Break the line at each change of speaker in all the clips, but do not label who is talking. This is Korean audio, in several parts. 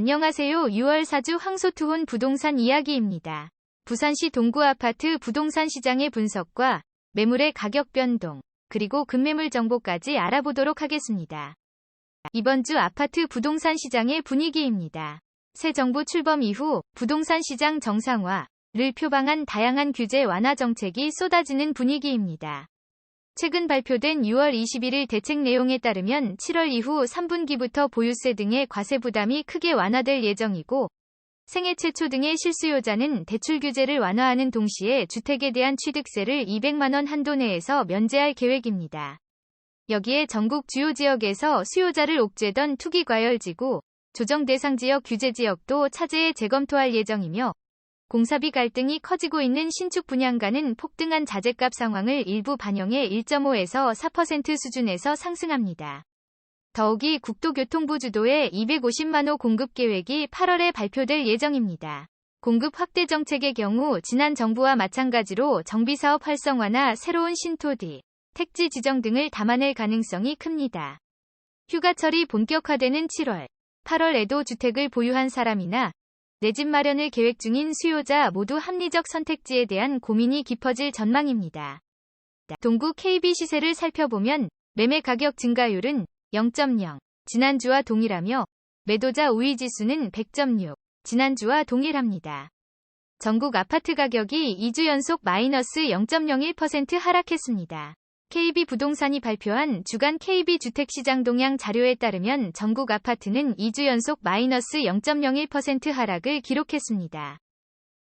안녕하세요. 6월 4주 황소투혼 부동산 이야기입니다. 부산시 동구 아파트 부동산 시장의 분석과 매물의 가격 변동, 그리고 급매물 정보까지 알아보도록 하겠습니다. 이번 주 아파트 부동산 시장의 분위기입니다. 새 정부 출범 이후 부동산 시장 정상화를 표방한 다양한 규제 완화 정책이 쏟아지는 분위기입니다. 최근 발표된 6월 21일 대책 내용에 따르면 7월 이후 3분기부터 보유세 등의 과세 부담이 크게 완화될 예정이고 생애 최초 등의 실수요자는 대출 규제를 완화하는 동시에 주택에 대한 취득세를 200만원 한도 내에서 면제할 계획입니다. 여기에 전국 주요 지역에서 수요자를 옥죄던 투기과열지구, 조정 대상 지역 규제 지역도 차제에 재검토할 예정이며 공사비 갈등이 커지고 있는 신축 분양가는 폭등한 자재값 상황을 일부 반영해 1.5에서 4% 수준에서 상승합니다. 더욱이 국토교통부 주도의 250만 호 공급 계획이 8월에 발표될 예정입니다. 공급 확대 정책의 경우 지난 정부와 마찬가지로 정비사업 활성화나 새로운 신토지, 택지 지정 등을 담아낼 가능성이 큽니다. 휴가철이 본격화되는 7월, 8월에도 주택을 보유한 사람이나 내 집 마련을 계획 중인 수요자 모두 합리적 선택지에 대한 고민이 깊어질 전망입니다. 동구 KB 시세를 살펴보면 매매 가격 증가율은 0.0, 지난주와 동일하며 매도자 우위 지수는 100.6, 지난주와 동일합니다. 전국 아파트 가격이 2주 연속 마이너스 0.01% 하락했습니다. KB 부동산이 발표한 주간 KB 주택시장 동향 자료에 따르면 전국 아파트는 2주 연속 마이너스 0.01% 하락을 기록했습니다.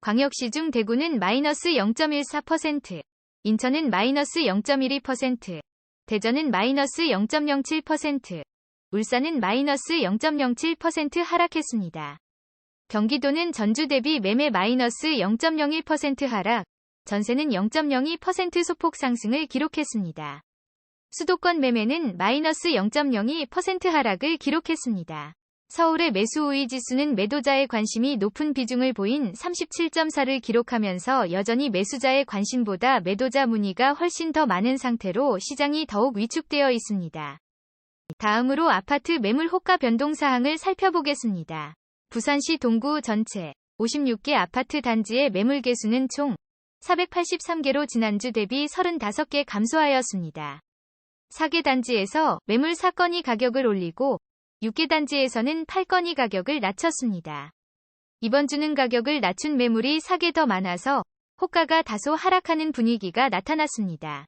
광역시 중 대구는 마이너스 0.14%, 인천은 마이너스 0.12%, 대전은 마이너스 0.07%, 울산은 마이너스 0.07% 하락했습니다. 경기도는 전주 대비 매매 마이너스 0.01% 하락, 전세는 0.02% 소폭 상승을 기록했습니다. 수도권 매매는 마이너스 0.02% 하락을 기록했습니다. 서울의 매수 우위 지수는 매도자의 관심이 높은 비중을 보인 37.4를 기록하면서 여전히 매수자의 관심보다 매도자 문의가 훨씬 더 많은 상태로 시장이 더욱 위축되어 있습니다. 다음으로 아파트 매물 호가 변동 사항을 살펴보겠습니다. 부산시 동구 전체 56개 아파트 단지의 매물 개수는 총 483개로 지난주 대비 35개 감소하였습니다. 4개 단지에서 매물 사건이 가격을 올리고 6개 단지에서는 8건이 가격을 낮췄습니다. 이번 주는 가격을 낮춘 매물이 4개 더 많아서 호가가 다소 하락하는 분위기가 나타났습니다.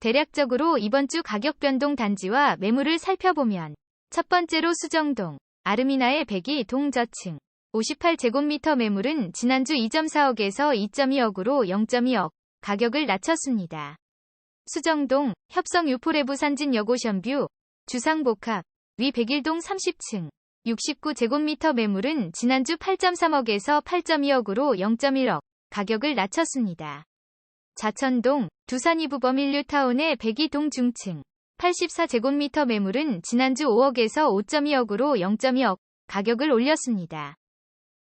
대략적으로 이번 주 가격 변동 단지와 매물을 살펴보면 첫 번째로 수정동, 아르미나의 102 동저층 58제곱미터 매물은 지난주 2.4억에서 2.2억으로 0.2억 가격을 낮췄습니다. 수정동, 협성 유포레부 산진 여고션뷰, 주상복합, 위 101동 30층, 69제곱미터 매물은 지난주 8.3억에서 8.2억으로 0.1억 가격을 낮췄습니다. 좌천동, 두산 이부범 인류타운의 102동 중층, 84제곱미터 매물은 지난주 5억에서 5.2억으로 0.2억 가격을 올렸습니다.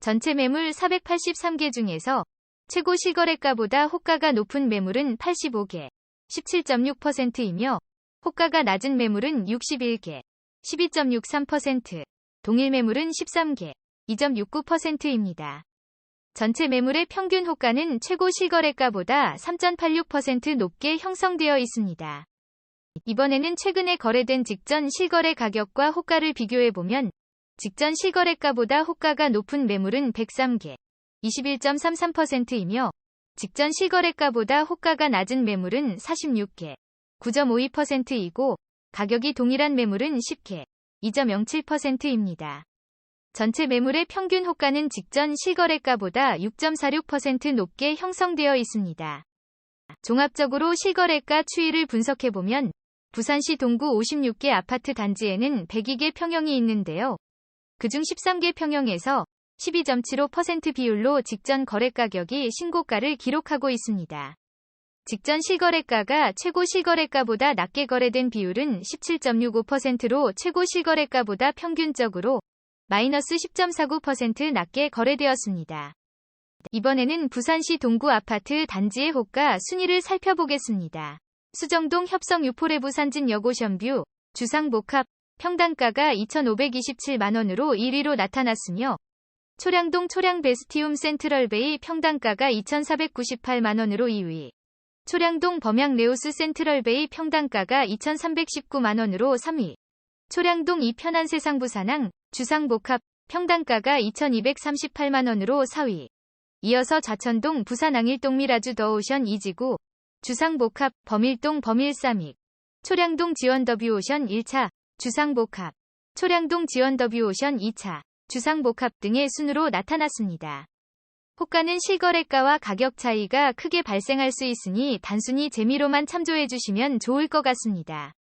전체 매물 483개 중에서 최고 실거래가보다 호가가 높은 매물은 85개, 17.6%이며 호가가 낮은 매물은 61개, 12.63%, 동일 매물은 13개, 2.69%입니다. 전체 매물의 평균 호가는 최고 실거래가보다 3.86% 높게 형성되어 있습니다. 이번에는 최근에 거래된 직전 실거래 가격과 호가를 비교해보면 직전 실거래가보다 호가가 높은 매물은 103개, 21.33%이며 직전 실거래가보다 호가가 낮은 매물은 46개, 9.52%이고 가격이 동일한 매물은 10개, 2.07%입니다. 전체 매물의 평균 호가는 직전 실거래가보다 6.46% 높게 형성되어 있습니다. 종합적으로 실거래가 추이를 분석해보면 부산시 동구 56개 아파트 단지에는 102개 평형이 있는데요. 그중 13개 평형에서 12.75% 비율로 직전 거래 가격이 신고가를 기록하고 있습니다. 직전 실거래가가 최고 실거래가보다 낮게 거래된 비율은 17.65%로 최고 실거래가보다 평균적으로 마이너스 10.49% 낮게 거래되었습니다. 이번에는 부산시 동구 아파트 단지의 호가 순위를 살펴보겠습니다. 수정동 협성 유포레부 산진 여고션뷰 주상복합 평당가가 2,527만원으로 1위로 나타났으며 초량동 초량 베스티움 센트럴베이 평당가가 2,498만원으로 2위 초량동 범양 레오스 센트럴베이 평당가가 2,319만원으로 3위 초량동 이편한 세상 부산항 주상복합 평당가가 2,238만원으로 4위. 이어서 좌천동 부산 앙일동 미라주 더오션 이지구 주상복합 범일동 범일삼익 초량동 지원 더뷰오션 1차 주상복합 초량동 지원 더뷰오션 2차 주상복합 등의 순으로 나타났습니다. 호가는 실거래가와 가격 차이가 크게 발생할 수 있으니 단순히 재미로만 참조해 주시면 좋을 것 같습니다.